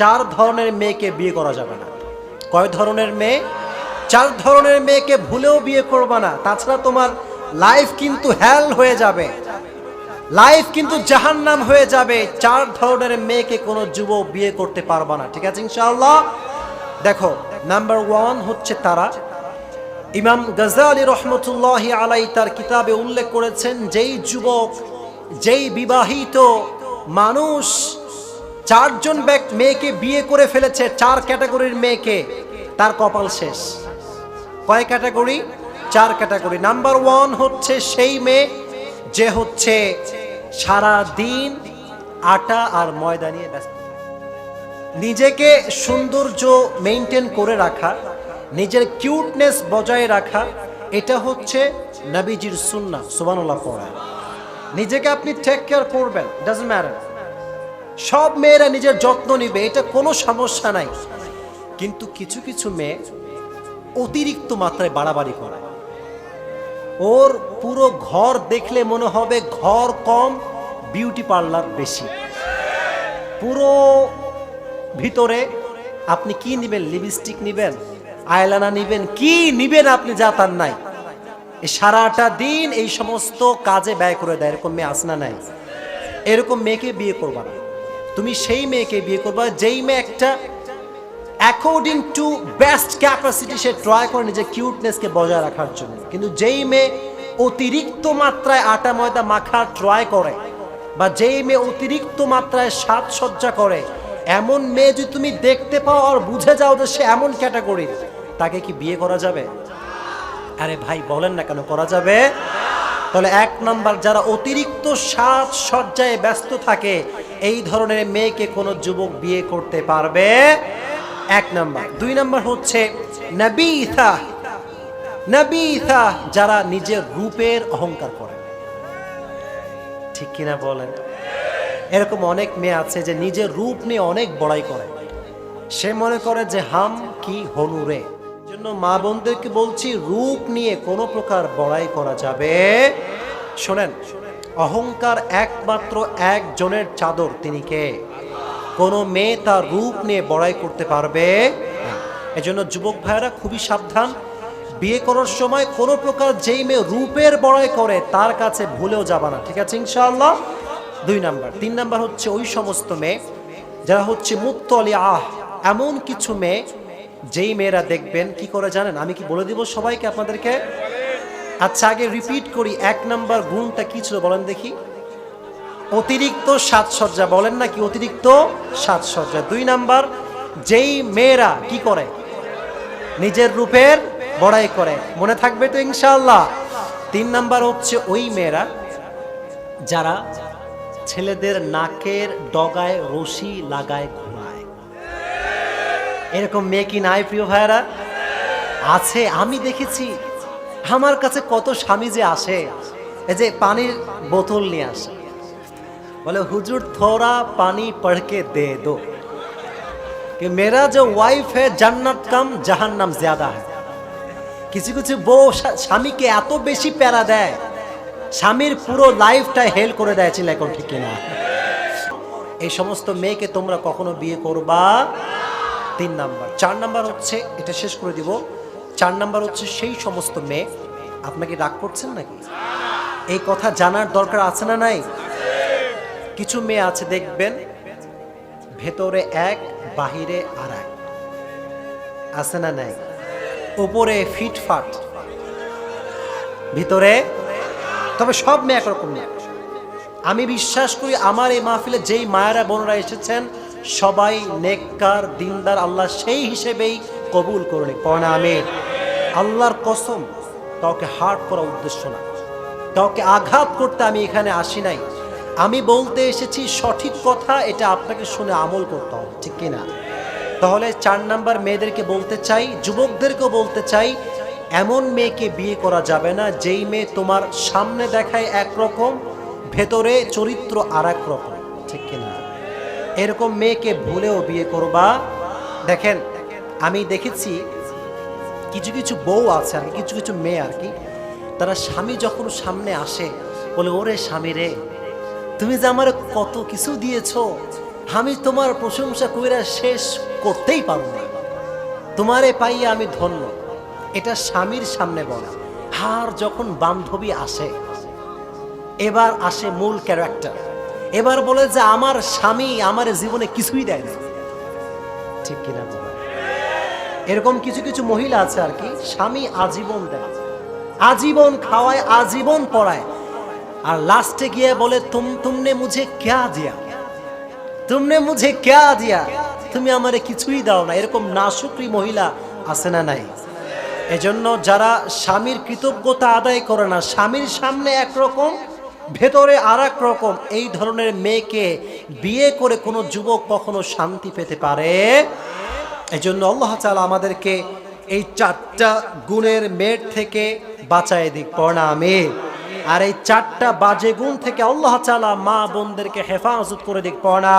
চার ধরনের মেয়েকে বিয়ে করা যাবে না। কয় ধরনের মেয়ে? চার ধরনের মেয়েকে ভুলেও বিয়ে করবে না। তাছাড়া তোমার লাইফ কিন্তু হ্যাল হয়ে যাবে। লাইফ কিন্তু জাহান্নাম হয়ে যাবে। চার ধরনের মেয়েকে কোনো যুবক বিয়ে করতে পারবে না। ঠিক আছে ইনশাআল্লাহ? দেখো নাম্বার ওয়ান হচ্ছে তারা। ইমাম গজালি রহমতুল্লাহ আলাই তার কিতাবে উল্লেখ করেছেন, যেই যুবক, যেই বিবাহিত মানুষ চারজন মেয়েকে বিয়ে করে ফেলেছে, চার ক্যাটাগরির মেয়েকে। তার কপাল শেষ। কয় ক্যাটাগরি? চার ক্যাটাগরি। নাম্বার ওয়ান হচ্ছে সেই মেয়ে, যে হচ্ছে সারা দিন আটা আর ময়দা নিয়ে ব্যস্ত। নিজেকে সৌন্দর্য মেনটেন করে রাখা, নিজের কিউটনেস বজায় রাখা, এটা হচ্ছে নবীজির সুন্না সুবানুল্লাহ পড়া। নিজেকে আপনি টেক কেয়ার করবেন ডাজন্ট ম্যাটার সব মেয়েরা নিজের যত্ন নিবে, এটা কোনো সমস্যা নাই। কিন্তু কিছু কিছু মেয়ে অতিরিক্ত মাত্রায় বাড়াবাড়ি করে। ওর পুরো ঘর দেখলে মনে হবে ঘর কম বিউটি পার্লার বেশি। পুরো ভিতরে আপনি কি নিবেন? লিপস্টিক নিবেন আয়লানা নিবেন, কি নিবেন আপনি যা তার নাই। সারাটা দিন এই সমস্ত কাজে ব্যয় করে দেয়, এরকম মেয়ে আসনা নাই? এরকম মেয়েকে বিয়ে করবা না। তুমি সেই মেয়েকে বিয়ে করবা, যেই মেয়ে একটা অ্যাকর্ডিং টু বেস্ট ক্যাপাসিটি সে ট্রাই করে নিজের কিউটনেসকে বজায় রাখার জন্য। কিন্তু যেই মেয়ে অতিরিক্ত মাত্রায় আটা ময়দা মাখার ট্রাই করে বা যেই মেয়ে অতিরিক্ত মাত্রায় সাজসজ্জা করে, এমন মেয়ে যদি তুমি দেখতে পাও আর বুঝে যাও যে সে এমন ক্যাটাগরির তাকে কি বিয়ে করা যাবে? আরে ভাই, বলেন না কেন, করা যাবে? তাহলে এক নাম্বার, যারা অতিরিক্ত সাজসজ্জায় ব্যস্ত থাকে, এই ধরনের মেয়েকে কোনো যুবক বিয়ে করতে পারবে? এক নাম্বার। দুই নাম্বার হচ্ছে নবীথা নবীথা যারা নিজের রূপের অহংকার করে। ঠিক কিনা বলেন? এরকম অনেক মেয়ে আছে যে নিজের রূপ নিয়ে অনেক বড়াই করে। সে মনে করে যে হাম কি হনুরে জন্য মা বোনদেরকে বলছি, রূপ নিয়ে কোনো প্রকার বড়াই করা যাবে শোনেন, অহংকার একমাত্র একজনের চাদর তিনি কে? কোনো মেয়ে তার রূপ নিয়ে বড়াই করতে পারবে। এজন্য যুবক ভাইয়েরা খুবই সাবধান। বিয়ে করার সময় কোনো প্রকার যেই মেয়ে রূপের বড়াই করে, তার কাছে ভুলেও যাবা না, ঠিক আছে ইনশাআল্লাহ? দুই নাম্বার। তিন নাম্বার হচ্ছে ওই সমস্ত মেয়ে, যারা হচ্ছে মুক্ত আহ এমন কিছু মেয়ে যেই মেয়েরা দেখবেন, কি করে জানেন? আমি কি বলে দিব সবাইকে আপনাদেরকে? আচ্ছা আগে রিপিট করি, এক নাম্বার গুণটা কি ছিল বলেন দেখি। অতিরিক্ত সাজসজ্জা, বলেন না কি? অতিরিক্ত সাজসজ্জা। দুই নাম্বার যেই মেয়েরা কি করে? নিজের রূপের বড়াই করে। মনে থাকবে তো ইনশাআল্লাহ। তিন নাম্বার হচ্ছে ওই মেয়েরা যারা ছেলেদের নাকের ডগায় রশি লাগায় ঘুমায় এরকম মেয়ে কি নাই প্রিয় ভাইয়েরা আছে আমি দেখেছি আমার কাছে কত স্বামী যে আসে এই যে পানির বোতল নিয়ে আসে बोले हुजूर थोड़ा पानी पढ़ के दे दो कि मेरा जो वाइफ है जन्नत कम जहन्नम ज्यादा है কিছু কিছু বউ স্বা- স্বামীকে এত বেশি প্যারা দেয় স্বামীর পুরো লাইফটা হেল করে দেয় ছিল এখন ঠিক কিনা এই সমস্ত মেয়েকে তোমরা কখনো বিয়ে করবা তিন নাম্বার। চার নাম্বার হচ্ছে, এটা শেষ করে দিব, চার নাম্বার হচ্ছে সেই সমস্ত মেয়ে, আপনাকে রাগ করছেন নাকি? এই কথা জানার দরকার আছে না নাই? কিছু মেয়ে আছে, দেখবেন, ভেতরে এক, বাহিরে আর এক। আছে না নাই? উপরে ফিটফাট ভিতরে? তবে সব মেয়ে একরকম না আমি বিশ্বাস করি আমার এই মাহফিলে যেই মায়েরা, বোনরা এসেছেন সবাই নেককার, দিনদার, আল্লাহ সেই হিসেবেই কবুল করুন পড়া আমির আল্লাহর কসম, কাউকে হার্ট করা উদ্দেশ্য না। কাউকে আঘাত করতে আমি এখানে আসি নাই। আমি বলতে এসেছি, সঠিক কথা এটা আপনাকে শুনে আমল করতে হবে, ঠিক কিনা? তাহলে চার নাম্বার মেয়েদেরকে বলতে চাই, যুবকদেরকেও বলতে চাই, এমন মেয়েকে বিয়ে করা যাবে না, যেই মেয়ে তোমার সামনে দেখায় একরকম, ভেতরে চরিত্র আর এক রকম, ঠিক কিনা? এরকম মেয়েকে ভুলেও বিয়ে করবা? দেখেন, আমি দেখেছি কিছু কিছু বউ আছে আর কিছু কিছু মেয়ে আর কি, তারা স্বামী যখন সামনে আসে, বলে, ওরে স্বামী রে, তুমি যে আমার কত কিছু দিয়েছ, আমি তোমার প্রশংসা কইরা শেষ করতেই পারব না। তোমারে পাইয়া আমি ধন্য। এটা স্বামীর সামনে বলা। আর যখন বান্ধবী আসে, এবার আসে মূল ক্যারেক্টার এবার বলে যে আমার স্বামী আমার জীবনে কিছুই দেয় না ঠিক কিনা এরকম কিছু কিছু মহিলা আছে আর কি স্বামী আজীবন দেয়। আজীবন খাওয়ায় আজীবন পড়ায়। আর লাস্টে গিয়ে বলে তুম তুমনে মুঝে ক্যা দিয়া? তুমনে মুঝে ক্যা দিয়া? তুমি আমারে কিছুই দাও না। এরকম নাশুকরি মহিলা আছে না নাই? এজন্য যারা স্বামীর কৃতজ্ঞতা আদায় করে না স্বামীর সামনে একরকম ভেতরে আর রকম এই ধরনের মেয়েকে বিয়ে করে কোনো যুবক কখনো শান্তি পেতে পারে? এই জন্য আল্লাহ চালা আমাদেরকে এই চারটা গুণের মেয়ের থেকে বাঁচায় দিক, পড়া মেয়ে আর এই চারটা বাজে গুণ থেকে আল্লাহ চালা মা বোনদেরকে হেফাজত করে দিক, পড়া